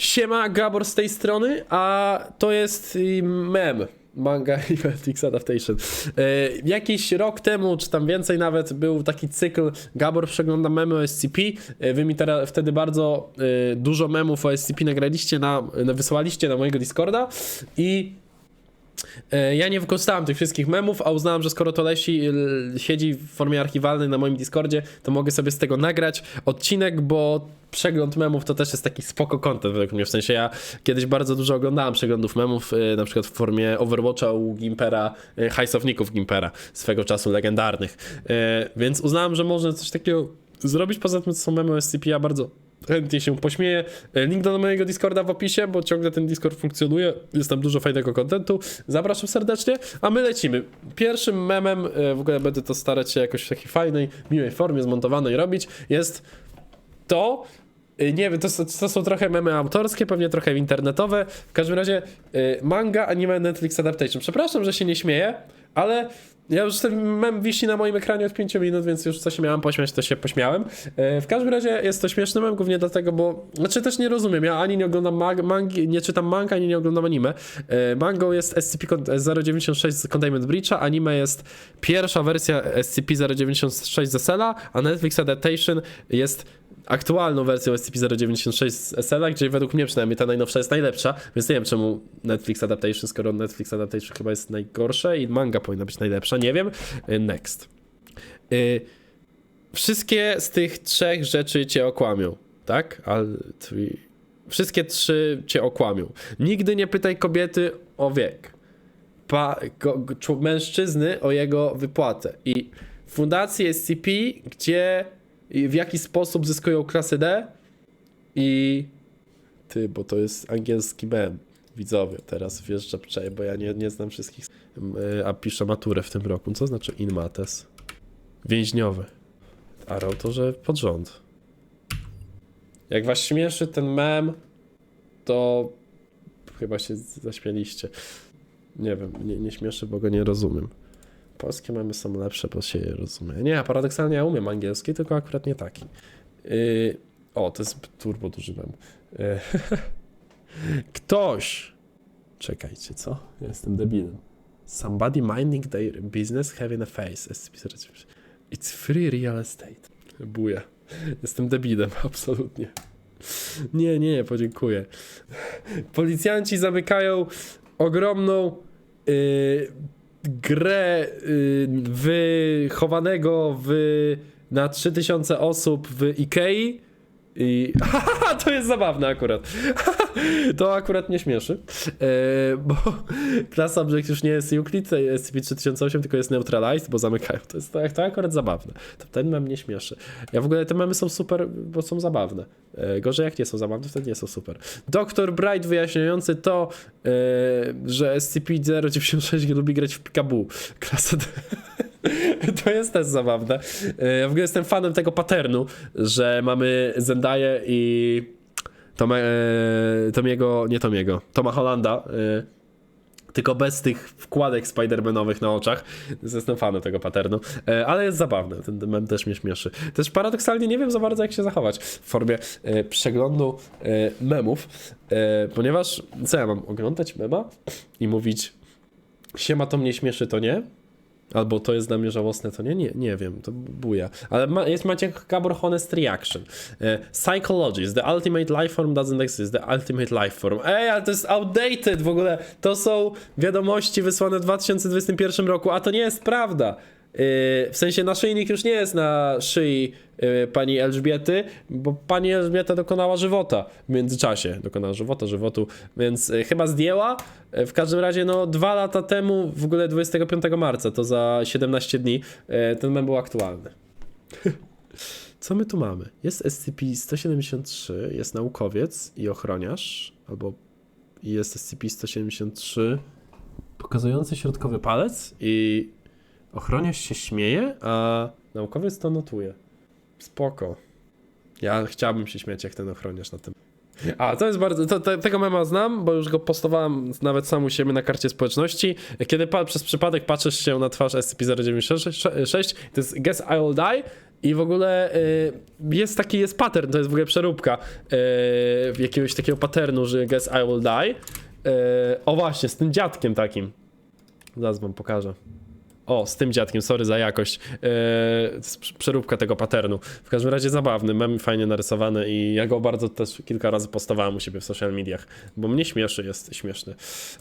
Siema, Gabor z tej strony, a to jest mem. Manga Netflix Adaptation. E, jakiś rok temu, czy tam więcej nawet, był taki cykl Gabor przegląda memy o SCP. E, wy mi teraz wtedy bardzo e, dużo memów o SCP nagraliście, na, na, wysłaliście na mojego Discorda i Ja nie wykorzystałem tych wszystkich memów, a uznałem, że skoro to leci, l- siedzi w formie archiwalnej na moim Discordzie, to mogę sobie z tego nagrać odcinek, bo przegląd memów to też jest taki spoko content według mnie. W sensie ja kiedyś bardzo dużo oglądałem przeglądów memów, e, na przykład w formie Overwatcha u Gimpera, e, hajsowników Gimpera, swego czasu legendarnych. E, Więc uznałem, że można coś takiego zrobić. Poza tym to są memy SCP, ja bardzo chętnie się pośmieję. E, Link do mojego Discorda w opisie, bo ciągle ten Discord funkcjonuje. Jest tam dużo fajnego kontentu. Zapraszam serdecznie, a my lecimy. Pierwszym memem, e, w ogóle będę to starać się jakoś w takiej fajnej, miłej formie zmontowanej robić, jest to. e, Nie wiem, to, to są trochę memy autorskie, pewnie trochę internetowe. W każdym razie manga, anime, Netflix adaptation. Przepraszam, że się nie śmieję, ale ja już ten mem wisi na moim ekranie od 5 minut, więc już co się miałem pośmiać, to się pośmiałem. E, W każdym razie jest to śmieszny mem, głównie dlatego, bo znaczy też nie rozumiem, ja ani nie oglądam mag- mangi, nie czytam manga, ani nie oglądam anime. E, Mangą jest SCP-096 z Containment Breacha, anime jest pierwsza wersja SCP-096 z SL-a, a Netflix Adaptation jest aktualną wersją SCP-096 z SL-a, gdzie według mnie przynajmniej ta najnowsza jest najlepsza, więc nie wiem czemu Netflix Adaptation, skoro Netflix Adaptation chyba jest najgorsze i manga powinna być najlepsza, nie wiem. Y, Next. Y, Wszystkie z tych trzech rzeczy cię okłamią, tak? Three. Wszystkie trzy cię okłamią. Nigdy nie pytaj kobiety o wiek. Pa, go, mężczyzny o jego wypłatę. I w fundacji SCP, gdzie w jaki sposób zyskują klasę D i ty, bo to jest angielski mem. Widzowie, teraz wjeżdża przej, bo ja nie, nie znam wszystkich, y, a piszę maturę w tym roku. Co znaczy in mates? Więźniowy. A to, że pod rząd. Jak was śmieszy ten mem, to chyba się zaśmieliście. Nie wiem, nie, nie śmieszy, bo go nie rozumiem. Polskie memy są lepsze, bo się je rozumie. Nie, paradoksalnie ja umiem angielski, tylko akurat nie taki. Yy, o, to jest turbo duży mem. Yy, Ktoś. Czekajcie, co? Ja jestem debilem. Somebody minding their business having a face. SCP-096. It's free real estate. Buja. Jestem debilem, absolutnie. Nie, nie, podziękuję. Policjanci zamykają ogromną yy, grę yy, wychowanego w, na 3000 osób w Ikei. I to jest zabawne akurat. To akurat nie śmieszy, e, bo Class Object już nie jest Euclid, SCP-3008, tylko jest Neutralized, bo zamykają. To jest to, to akurat zabawne. To ten mem nie śmieszy. Ja w ogóle te memy są super, bo są zabawne. E, gorzej jak nie są zabawne, wtedy nie są super. Doktor Bright wyjaśniający to, e, że SCP-096 lubi grać w Pikabu. Klasa D. To jest też zabawne. Ja w ogóle jestem fanem tego patternu, że mamy Zendaję i Tom, e, Tomiego, nie Tomiego, Toma Hollanda, e, tylko bez tych wkładek Spider-Manowych na oczach. Jestem fanem tego patternu, e, ale jest zabawny. Ten mem też mnie śmieszy. Też paradoksalnie nie wiem za bardzo, jak się zachować w formie przeglądu memów, ponieważ co ja mam oglądać mema i mówić siema to mnie śmieszy, to nie? Albo to jest dla mnie żałosne, to nie? Nie, nie wiem, to buja. Ale ma, jest Maciek Gabor Honest Reaction. E, Psychologist, the ultimate life form doesn't exist, the ultimate life form. Ej, ale to jest outdated w ogóle. To są wiadomości wysłane w 2021 roku, a to nie jest prawda. E, w sensie naszyjnik już nie jest na szyi e, pani Elżbiety, bo pani Elżbieta dokonała żywota w międzyczasie. Dokonała żywota, żywotu, więc e, chyba zdjęła. W każdym razie, no, dwa lata temu, w ogóle 25 marca, to za 17 dni, ten mem był aktualny. Co my tu mamy? Jest SCP-173, jest naukowiec i ochroniarz, albo jest SCP-173 pokazujący środkowy palec i ochroniarz się śmieje, a naukowiec to notuje. Spoko. Ja chciałbym się śmiać jak ten ochroniarz na tym. A, to jest bardzo. To, to, tego mema znam, bo już go postowałem nawet sam u siebie na karcie społeczności. Kiedy pa, przez przypadek patrzysz się na twarz SCP-096, to jest Guess I Will Die. I w ogóle y, jest taki jest pattern, to jest w ogóle przeróbka y, jakiegoś takiego patternu, że Guess I Will Die. Y, o właśnie, z tym dziadkiem takim. Zaraz wam pokażę. O, z tym dziadkiem, sorry za jakość. Prz- przeróbka tego patternu. W każdym razie zabawny, mem fajnie narysowany i ja go bardzo też kilka razy postowałem u siebie w social mediach, bo mnie śmieszy, jest śmieszny.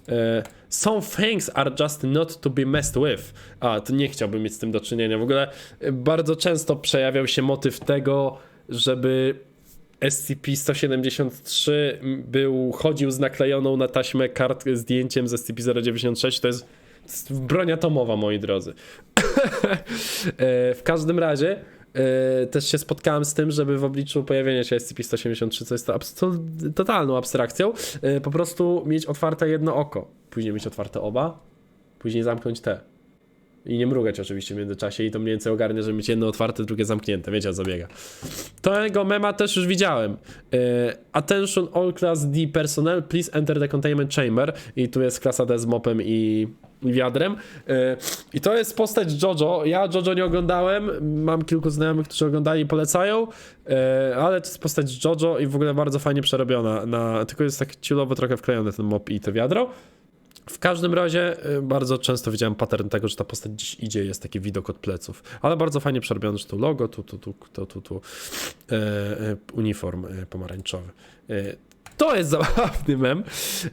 Eee, Some things are just not to be messed with. A, to nie chciałbym mieć z tym do czynienia. W ogóle e, bardzo często przejawiał się motyw tego, żeby SCP-173 był, chodził z naklejoną na taśmę kart zdjęciem z SCP-096. To jest, to jest broń atomowa, moi drodzy. E, w każdym razie e, też się spotkałem z tym, żeby w obliczu pojawienia się SCP-173, co jest to totalną abstrakcją, e, po prostu mieć otwarte jedno oko, później mieć otwarte oba, później zamknąć te. I nie mrugać oczywiście w międzyczasie i to mniej więcej ogarnia, żeby mieć jedno otwarte, drugie zamknięte. Wiecie o co biega. Tego mema też już widziałem. E, attention all class D personnel, please enter the containment chamber. I tu jest klasa D z mopem i i wiadrem. E, I to jest postać Jojo. Ja Jojo nie oglądałem. Mam kilku znajomych, którzy oglądali i polecają. E, ale to jest postać Jojo i w ogóle bardzo fajnie przerobiona. Na, tylko jest tak ciulowo trochę wklejony ten mop i to wiadro. W każdym razie y, bardzo często widziałem pattern tego, że ta postać gdzieś idzie, jest taki widok od pleców. Ale bardzo fajnie przerobiony, że tu logo, tu, tu, tu, tu, tu, tu e, e, uniform e, pomarańczowy. E, to jest zabawny mem,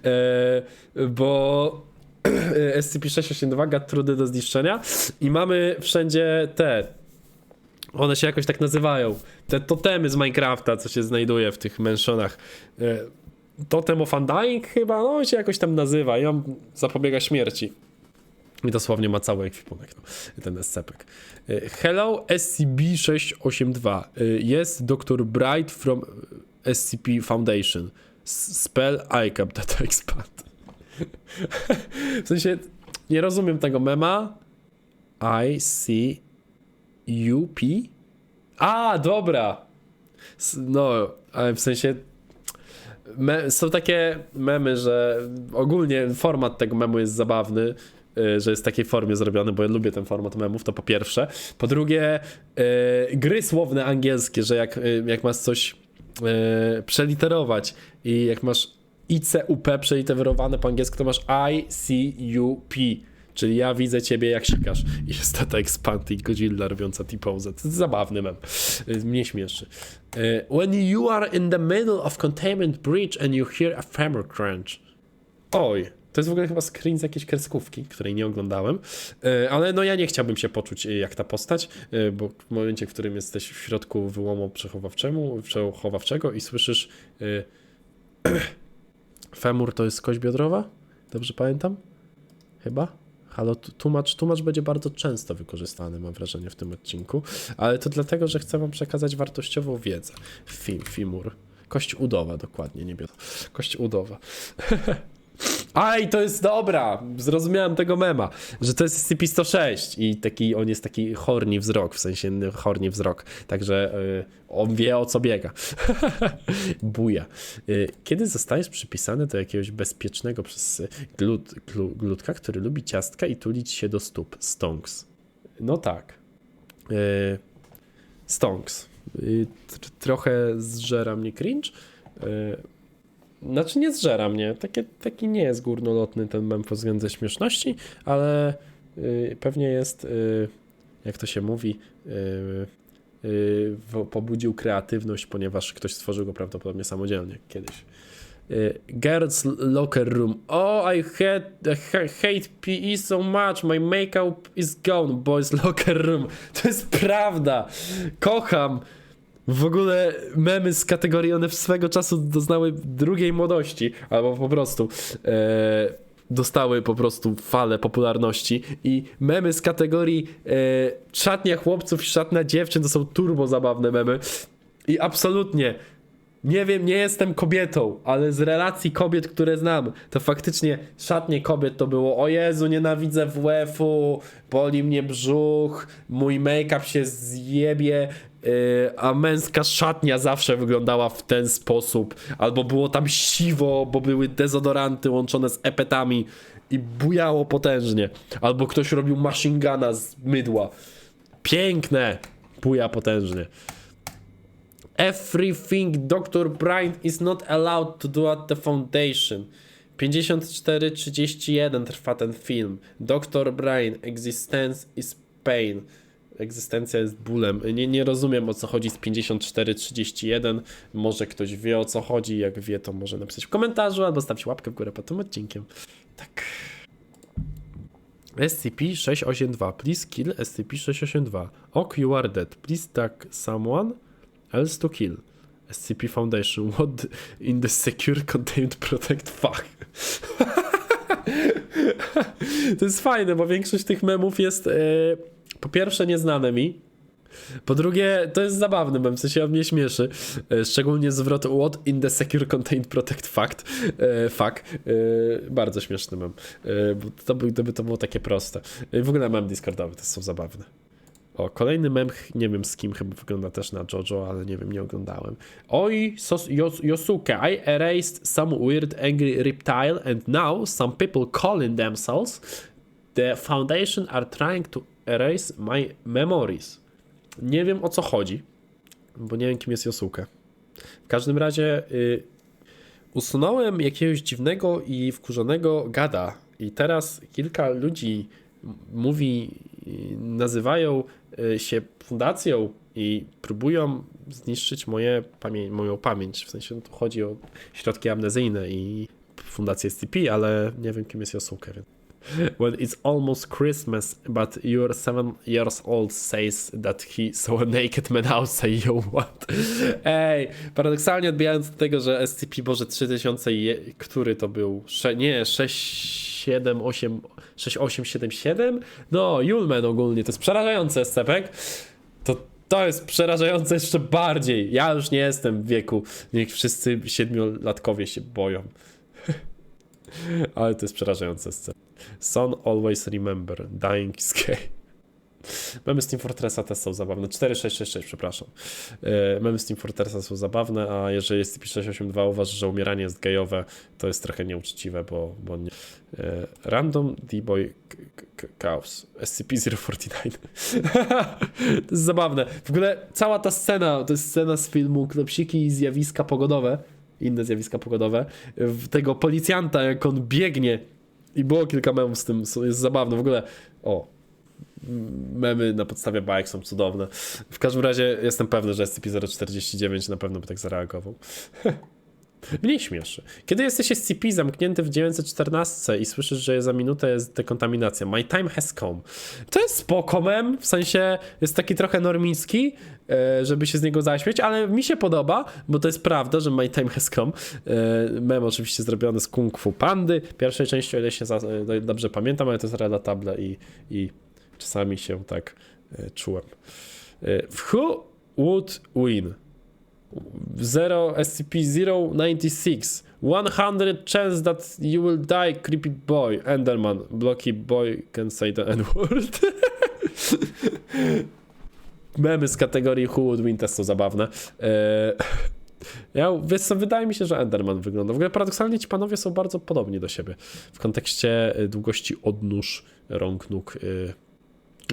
e, bo e, SCP-682 gat trudy do zniszczenia i mamy wszędzie te one się jakoś tak nazywają. Te totemy z Minecrafta, co się znajduje w tych mansionach. E, Totem of Undying chyba, no on się jakoś tam nazywa i on zapobiega śmierci. I dosłownie ma cały ekwipunek, no, ten SCP. Hello SCP-682. Jest Dr. Bright from SCP Foundation. Spell ICAP data expand. w sensie, nie rozumiem tego mema. I see UP? A, dobra. No, ale w sensie me, są takie memy, że ogólnie format tego memu jest zabawny, y, że jest w takiej formie zrobiony, bo ja lubię ten format memów, to po pierwsze. Po drugie, y, gry słowne angielskie, że jak, y, jak masz coś przeliterować i jak masz ICUP przeliterowane po angielsku, to masz ICUP. Czyli ja widzę ciebie jak sikasz. I jest tata expand i Godzilla robiąca T-pose. To jest zabawny mem. Y, Mnie śmieszy. Y, When you are in the middle of containment breach and you hear a femur crunch. Oj, to jest w ogóle chyba screen z jakiejś kreskówki, której nie oglądałem. Y, Ale no ja nie chciałbym się poczuć jak ta postać, bo w momencie, w którym jesteś w środku wyłomu przechowawczemu, przechowawczego i słyszysz femur to jest kość biodrowa? Dobrze pamiętam? Chyba? Halo, tłumacz, tłumacz będzie bardzo często wykorzystany, mam wrażenie, w tym odcinku, ale to dlatego, że chcę wam przekazać wartościową wiedzę. Fim, fimur. Kość udowa, dokładnie, nie biodra. Kość udowa. Aj, to jest dobra! Zrozumiałem tego mema, że to jest SCP-106 i taki, on jest taki horni wzrok, w sensie horni wzrok, także y, on wie o co biega. Buja. Y, kiedy zostajesz przypisany do jakiegoś bezpiecznego przez y, glut, glu, glutka, który lubi ciastka i tulić się do stóp? Stonks. No tak. Y, Stonks. Y, tr- trochę zżera mnie cringe. Y, znaczy nie zżera mnie, taki nie jest górnolotny ten mem pod względem śmieszności, ale y, pewnie jest, y, jak to się mówi, y, y, pobudził kreatywność, ponieważ ktoś stworzył go prawdopodobnie samodzielnie kiedyś. Y, Girls Locker Room. Oh, I hate, hate PE so much. My makeup is gone. Boys Locker Room. To jest prawda. Kocham. W ogóle memy z kategorii, one swego czasu doznały drugiej młodości, albo po prostu e, dostały po prostu falę popularności. I memy z kategorii e, szatnia chłopców i szatna dziewczyn to są turbo zabawne memy. I absolutnie nie wiem, nie jestem kobietą, ale z relacji kobiet, które znam, to faktycznie szatnie kobiet to było o Jezu, nienawidzę WF-u, boli mnie brzuch, mój make-up się zjebie, a męska szatnia zawsze wyglądała w ten sposób, albo było tam siwo, bo były dezodoranty łączone z epetami i bujało potężnie, albo ktoś robił machine z mydła. Piękne! Buja potężnie. Everything Dr. Brian is not allowed to do at the foundation. 54-31 trwa ten film. Dr. Brian, existence is pain. Egzystencja jest bólem. Nie, nie rozumiem o co chodzi z 54-31. Może ktoś wie o co chodzi. Jak wie, to może napisać w komentarzu albo stawcie łapkę w górę pod tym odcinkiem. Tak. SCP-682. Please kill SCP-682. Ok, you are dead. Please tag someone else to kill. SCP Foundation. What in the secure contained protect fuck? to jest fajne, bo większość tych memów jest e, po pierwsze nieznane mi. Po drugie, to jest zabawny mem, w sensie on mnie śmieszy. E, szczególnie zwrot What in the secure contained protect fact. E, fuck. E, bardzo śmieszny mem. E, bo to, by, gdyby to było takie proste. E, w ogóle mem Discordowy, to są zabawne. O, kolejny mem, nie wiem z kim, chyba wygląda też na Jojo, ale nie wiem, nie oglądałem. Oj, sos, Yos, Yosuke, I erased some weird angry reptile and now some people calling themselves the Foundation are trying to erase my memories. Nie wiem o co chodzi, bo nie wiem kim jest Yosuke. W każdym razie y, usunąłem jakiegoś dziwnego i wkurzonego gada i teraz kilka ludzi mówi, y, nazywają y, się fundacją i próbują zniszczyć moje pamię- moją pamięć. W sensie no, tu chodzi o środki amnezyjne i fundację SCP, ale nie wiem kim jest Yosuke. Więc. When it's almost Christmas, but your seven years old says that he saw a naked man outside your what? Ej, paradoksalnie odbijając od tego, że SCP Boże 3000, je, który to był? Sze, nie, 6, 7, 8, 6, 8, 7, 7? No, Julman ogólnie, to jest przerażające SCP. To to jest przerażające jeszcze bardziej. Ja już nie jestem w wieku, niech wszyscy siedmiolatkowie się boją. Ale to jest przerażające scena. Son always remember, dying is gay. Memy z Team Fortressa też są zabawne. 4666, przepraszam. E, Memy z Team Fortressa są zabawne, a jeżeli jest SCP-682 uważa, że umieranie jest gejowe, to jest trochę nieuczciwe, bo, bo nie. E, Random D-Boy Chaos. SCP-049. to jest zabawne. W ogóle cała ta scena, to jest scena z filmu Klepsiki i zjawiska pogodowe, inne zjawiska pogodowe, tego policjanta, jak on biegnie i było kilka memów z tym, jest zabawne. W ogóle, o, memy na podstawie bajek są cudowne. W każdym razie jestem pewny, że SCP-049 na pewno by tak zareagował. Mniej śmieszy. Kiedy jesteś SCP zamknięty w 914 i słyszysz, że za minutę jest dekontaminacja. My time has come. To jest spoko mem, w sensie jest taki trochę normiński, e, żeby się z niego zaśmieć, ale mi się podoba, bo to jest prawda, że my time has come. E, Mem oczywiście zrobiony z Kung Fu Pandy. Pierwszej części, o ile się e, dobrze pamiętam, ale to jest relatable i, i czasami się tak czułem. Who would win? 0 SCP-096 100 chance that you will die creepy boy Enderman blocky boy can say the n-word Memy z kategorii Who Would Win są zabawne. Eee, ja, wiesz co, wydaje mi się, że Enderman wygląda. W ogóle paradoksalnie ci panowie są bardzo podobni do siebie w kontekście y, długości odnóż, rąk, nóg y,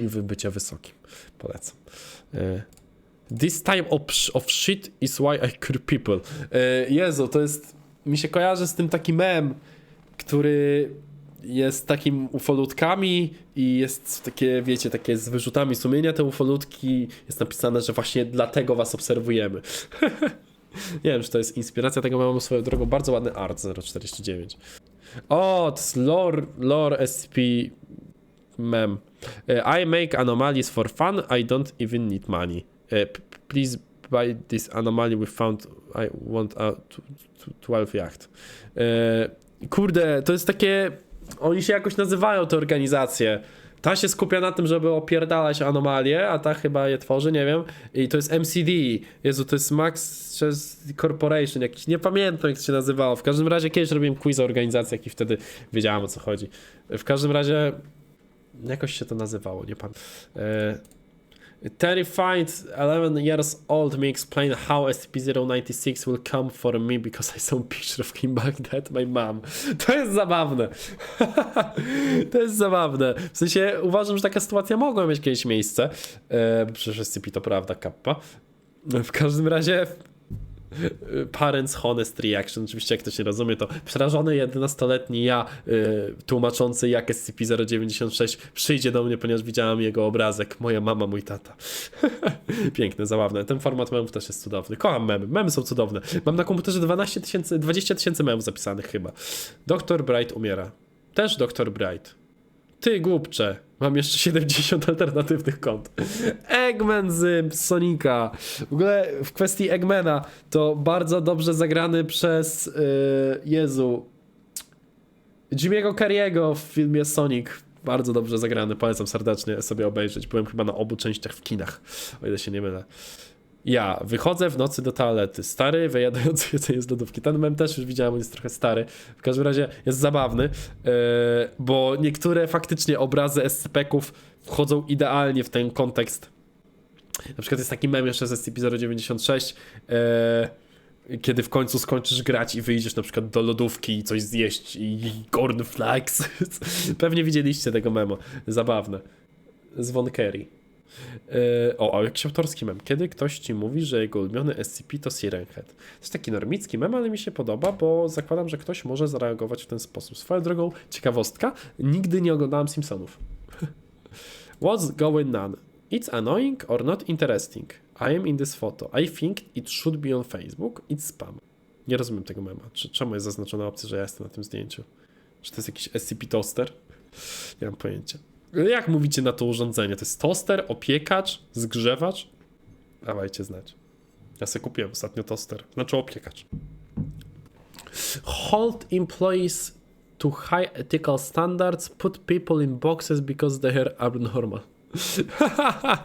i wy- bycia wysokim. Polecam. This type of, of shit is why I cure people. E, Jezu, to jest. Mi się kojarzy z tym taki mem, który jest takim ufolutkami i jest takie, wiecie, takie z wyrzutami sumienia. Te ufolutki jest napisane, że właśnie dlatego was obserwujemy. Nie wiem, czy to jest inspiracja tego memu swoją drogą. Bardzo ładny art 049. O, to jest lore, lore SCP mem. E, I make anomalies for fun, I don't even need money. E, Please buy this anomaly we found. I want a tw- tw- 12 yacht. E, Kurde, to jest takie. Oni się jakoś nazywają, te organizacje. Ta się skupia na tym, żeby opierdalać anomalie, a ta chyba je tworzy, nie wiem. I to jest MCD. Jezu, to jest Max Corporation, jakiś, nie pamiętam jak to się nazywało. W każdym razie kiedyś robiłem quiz o organizacjach i wtedy wiedziałem o co chodzi. W każdym razie jakoś się to nazywało, nie pamiętam. E, Terrified 11 years old me explain how SCP-096 will come for me because I saw picture of him back that my mom. To jest zabawne. to jest zabawne. W sensie uważam, że taka sytuacja mogła mieć kiedyś miejsce. Bo przecież SCP to prawda, kappa. W każdym razie Parents Honest Reaction, oczywiście jak ktoś nie rozumie, to przerażony 11-letni ja, y, tłumaczący jak SCP-096 przyjdzie do mnie, ponieważ widziałam jego obrazek, moja mama, mój tata. Piękne, zabawne. Ten format memów też jest cudowny. Kocham memy, memy są cudowne. Mam na komputerze 12 tysięcy, 20 tysięcy memów zapisanych chyba. Dr. Bright umiera. Też Dr. Bright. Ty głupcze, mam jeszcze 70 alternatywnych kont. Eggman z Sonika. W ogóle w kwestii Eggmana to bardzo dobrze zagrany przez yy, Jezu Jimmy'ego Carriego w filmie Sonic. Bardzo dobrze zagrany, polecam serdecznie sobie obejrzeć. Byłem chyba na obu częściach w kinach, o ile się nie mylę. Ja wychodzę w nocy do toalety. Stary, wyjadający jedzenie z lodówki. Ten mem też już widziałem, on jest trochę stary. W każdym razie jest zabawny, yy, bo niektóre faktycznie obrazy SCP-ków wchodzą idealnie w ten kontekst. Na przykład jest taki mem jeszcze z SCP-096, yy, kiedy w końcu skończysz grać i wyjdziesz na przykład do lodówki i coś zjeść i cornflakes. Pewnie widzieliście tego memo. Zabawne. Z Von Kerry. Yy, o, a jakiś autorski mem. Kiedy ktoś ci mówi, że jego ulubiony SCP to Sirenhead. To jest taki normicki mem, ale mi się podoba, bo zakładam, że ktoś może zareagować w ten sposób. Swoją drogą, ciekawostka, nigdy nie oglądałem Simpsonów. What's going on? It's annoying or not interesting. I am in this photo. I think it should be on Facebook. It's spam. Nie rozumiem tego mema. Czy, czemu jest zaznaczona opcja, że ja jestem na tym zdjęciu? Czy to jest jakiś SCP toaster? Nie mam pojęcia. Jak mówicie na to urządzenie? To jest toster, opiekacz, zgrzewacz? Dawajcie znać. Ja sobie kupiłem ostatnio toster. Znaczy opiekacz. Hold employees to high ethical standards, put people in boxes because they are abnormal.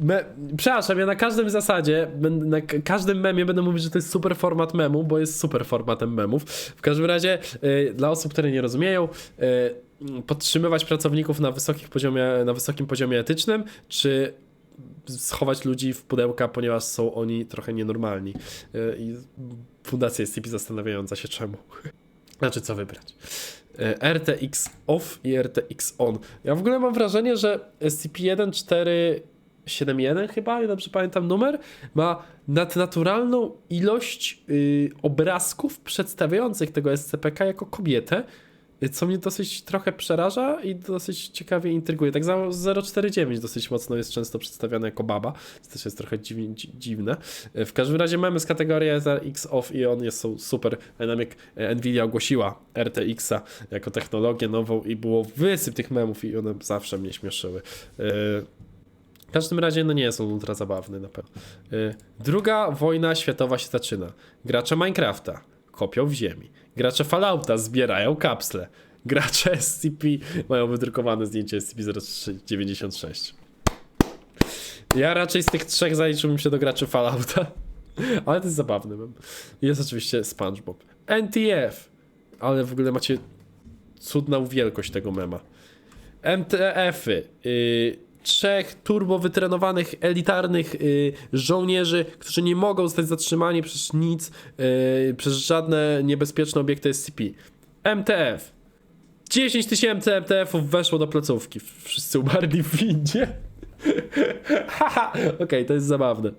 Me, przepraszam, ja na każdym zasadzie, na każdym memie będę mówić, że to jest super format memu, bo jest super formatem memów. W każdym razie, y, dla osób, które nie rozumieją, y, podtrzymywać pracowników na, wysokich poziomie, na wysokim poziomie etycznym, czy schować ludzi w pudełka, ponieważ są oni trochę nienormalni. I fundacja jest zastanawiająca się czemu. Znaczy, co wybrać. E, RTX off i RTX on. Ja w ogóle mam wrażenie, że SCP-1471 chyba, ja dobrze pamiętam numer, ma nadnaturalną ilość y, obrazków przedstawiających tego SCPK jako kobietę, co mnie dosyć trochę przeraża i dosyć ciekawie intryguje. Tak samo 049 dosyć mocno jest często przedstawiane jako baba, co też jest trochę dziw, dzi- dziwne. Y, W każdym razie mamy z kategorii RTX off i on jest super. Dynamic e, Nvidia ogłosiła RTX-a jako technologię nową i było wysyp tych memów i one zawsze mnie śmieszyły. Y, W każdym razie no nie są ultra zabawne na pewno. Druga wojna światowa się zaczyna. Gracze Minecrafta kopią w ziemi. Gracze Fallouta zbierają kapsle. Gracze SCP mają wydrukowane zdjęcie SCP-0396. Ja raczej z tych trzech zaliczyłbym się do graczy Fallouta. Ale to jest zabawny mem. Jest oczywiście SpongeBob. NTF. Ale w ogóle macie cudną wielkość tego mema. MTF-y. Yy, trzech turbo wytrenowanych, elitarnych yy, żołnierzy, którzy nie mogą zostać zatrzymani przez nic, yy, przez żadne niebezpieczne obiekty SCP. MTF. 10 tysięcy MTF-ów weszło do placówki. Wszyscy umarli w windzie. Okej, to jest zabawne.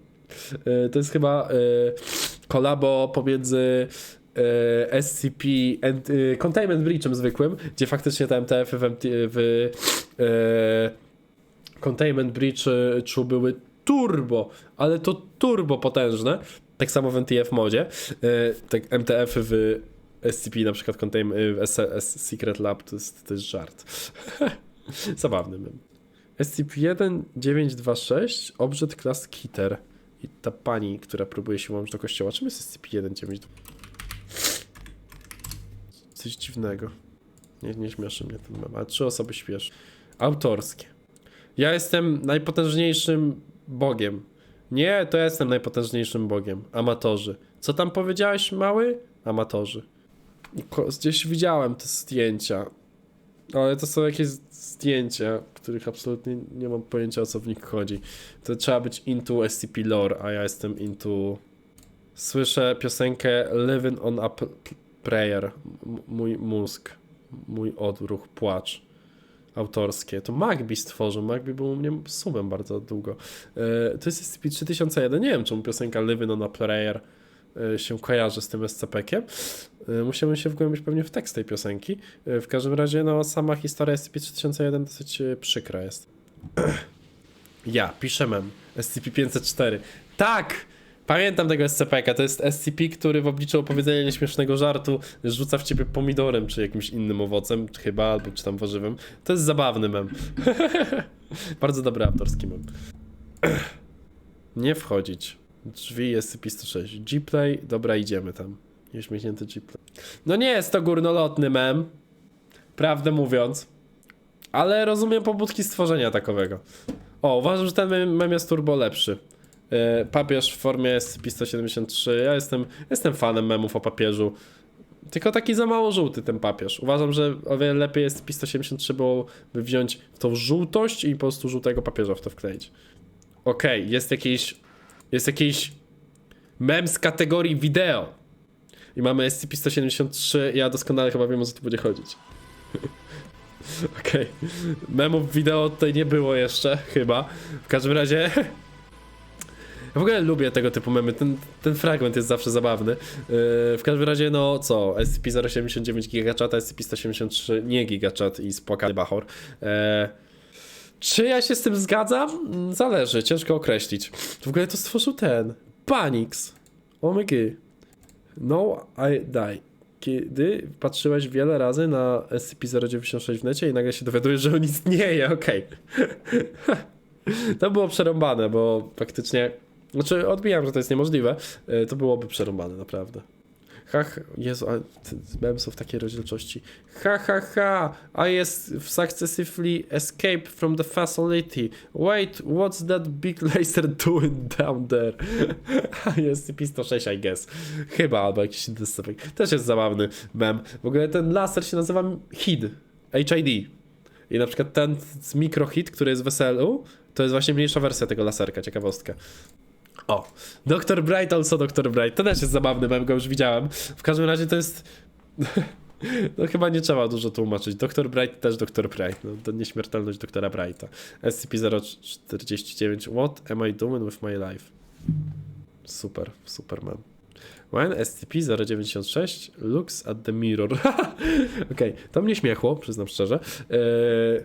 Yy, to jest chyba yy, kolabo pomiędzy yy, SCP and, Containment Breachem zwykłym, gdzie faktycznie te MTF-y w, w Containment Breachu były turbo, ale to turbo potężne. Tak samo w NTF modzie. Yy, tak MTF-y w SCP, na przykład Contain, yy, w S, S, Secret Lab, to jest, to jest żart. Zabawny mym. SCP-1926, obrzyd klas Kitter. I ta pani, która próbuje się łączyć do kościoła. Czym jest SCP-192? Coś dziwnego. Nie, nie śmieszy mnie ten mem, ale trzy osoby śmieszy. Autorskie. Ja jestem najpotężniejszym bogiem. Nie, to ja jestem najpotężniejszym bogiem. Amatorzy. Co tam powiedziałeś, mały? Amatorzy. Gdzieś widziałem te zdjęcia. Ale to są jakieś zdjęcia, których absolutnie nie mam pojęcia o co w nich chodzi. To trzeba być into SCP lore, a ja jestem into... Słyszę piosenkę Living on a Prayer. M- mój mózg, mój odruch, płacz. Autorskie. To Magbi stworzył. Magbi był u mnie subem bardzo długo. E, to jest SCP-3001. Nie wiem, czemu piosenka Living on a Prayer e, się kojarzy z tym SCP-kiem. E, Musiałbym się wgłębić pewnie w tekst tej piosenki. W każdym razie, no, sama historia SCP-3001 dosyć przykra jest. Ja, piszę mem. SCP-504. Tak! Pamiętam tego SCP-ka. To jest SCP, który w obliczu opowiedzenia nieśmiesznego żartu rzuca w ciebie pomidorem, czy jakimś innym owocem, chyba, albo czy tam warzywem. To jest zabawny mem. Bardzo dobry autorski mem. Nie wchodzić. Drzwi SCP-106. G-Play, dobra, idziemy tam. Nieśmiechnięty G-Play. No nie jest to górnolotny mem, prawdę mówiąc, ale rozumiem pobudki stworzenia takowego. O, uważam, że ten mem- mem jest turbo lepszy. E, Papież w formie SCP-173. Ja jestem, jestem fanem memów o papieżu. Tylko taki za mało żółty ten papież. Uważam, że o wiele lepiej jest SCP-173 byłoby wziąć tą żółtość i po prostu żółtego papieża w to wkleić. Okej, jest jakiś. Jest jakiś mem z kategorii wideo. I mamy SCP-173. Ja doskonale chyba wiem o co tu będzie chodzić. Okej. Memów wideo tutaj nie było jeszcze, chyba. W każdym razie. Ja w ogóle lubię tego typu memy. Ten, ten fragment jest zawsze zabawny. Yy, w każdym razie, no co? SCP-079 gigachat, SCP-173 nie gigachat i spłakany bachor. Eee, czy ja się z tym zgadzam? Mm, Zależy, ciężko określić. W ogóle to stworzył ten. Panix. OMG. No, I die. Kiedy patrzyłeś wiele razy na SCP-096 w necie i nagle się dowiadujesz, że on istnieje, okej. to było przerąbane, bo faktycznie... Znaczy, odbijam, że to jest niemożliwe. E, To byłoby przerąbane, naprawdę. Ha, Jezu, te memy są w takiej rozdzielczości. Ha, ha, ha, I jest successively escaped from the facility. Wait, what's that big laser doing down there? jest SCP-106, I guess. Chyba, albo jakiś inny scepek. Też jest zabawny mem. W ogóle ten laser się nazywa HID. HID. I na przykład ten z microhit, który jest w SLU, to jest właśnie mniejsza wersja tego laserka, ciekawostka. O, Dr. Bright, also Dr. Bright. To też jest zabawny mem, go już widziałem. W każdym razie to jest... No chyba nie trzeba dużo tłumaczyć. Dr. Bright też Dr. Bright. No, to nieśmiertelność doktora Brighta. SCP-049. What am I doing with my life? Super, super mem. When SCP-096 looks at the mirror. Okej, to mnie śmiechło, przyznam szczerze. Eee...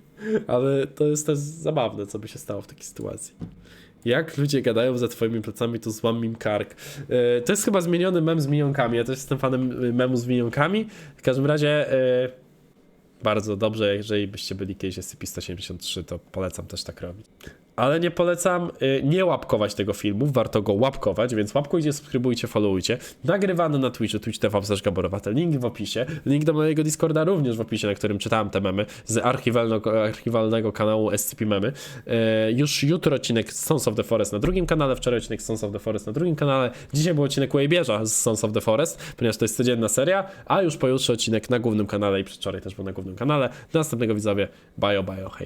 Ale to jest też zabawne, co by się stało w takiej sytuacji. Jak ludzie gadają za twoimi plecami, to złam im kark. E, to jest chyba zmieniony mem z minionkami. Ja też jestem fanem y, memu z minionkami. W każdym razie e, bardzo dobrze, jeżeli byście byli kiedyś SCP-173, to polecam też tak robić. Ale nie polecam y, nie łapkować tego filmu, warto go łapkować, więc łapkujcie, subskrybujcie, followujcie. Nagrywany na Twitchu, Twitch TV Gaborowatel, link w opisie. Link do mojego Discorda również w opisie, na którym czytałem te memy z archiwalnego, archiwalnego kanału SCP Memy. E, już jutro odcinek Sons of the Forest na drugim kanale, wczoraj odcinek Sons of the Forest na drugim kanale, dzisiaj był odcinek Waybearza z Sons of the Forest, ponieważ to jest codzienna seria, a już pojutrze odcinek na głównym kanale i przedwczoraj też był na głównym kanale. Do następnego widzowie, bajo, bajo, hej.